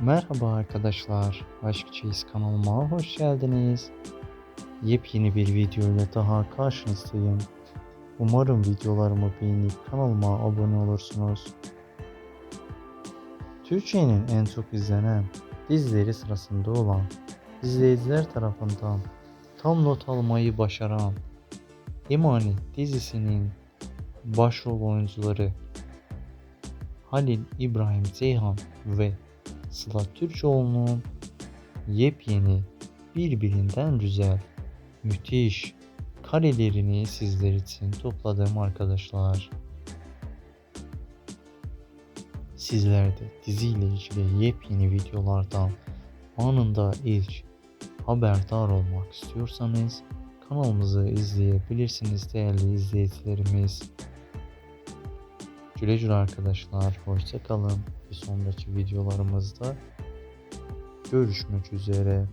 Merhaba arkadaşlar, Aşk Çeyiz kanalıma hoş geldiniz. Yepyeni bir video ile daha karşınızdayım. Umarım videolarımı beğenip kanalıma abone olursunuz. Türkiye'nin en çok izlenen dizileri sırasında olan izleyiciler tarafından tam not almayı başaran Emanet dizisinin başrol oyuncuları Halil İbrahim Ceyhan ve Sıla Türkoğlu'nun yepyeni, birbirinden güzel, müthiş karelerini sizler için topladım arkadaşlar. Sizler de diziyle ilgili yepyeni videolardan anında ilk haberdar olmak istiyorsanız kanalımızı izleyebilirsiniz değerli izleyicilerimiz. Güle güle arkadaşlar. Hoşça kalın. Bir sonraki videolarımızda görüşmek üzere.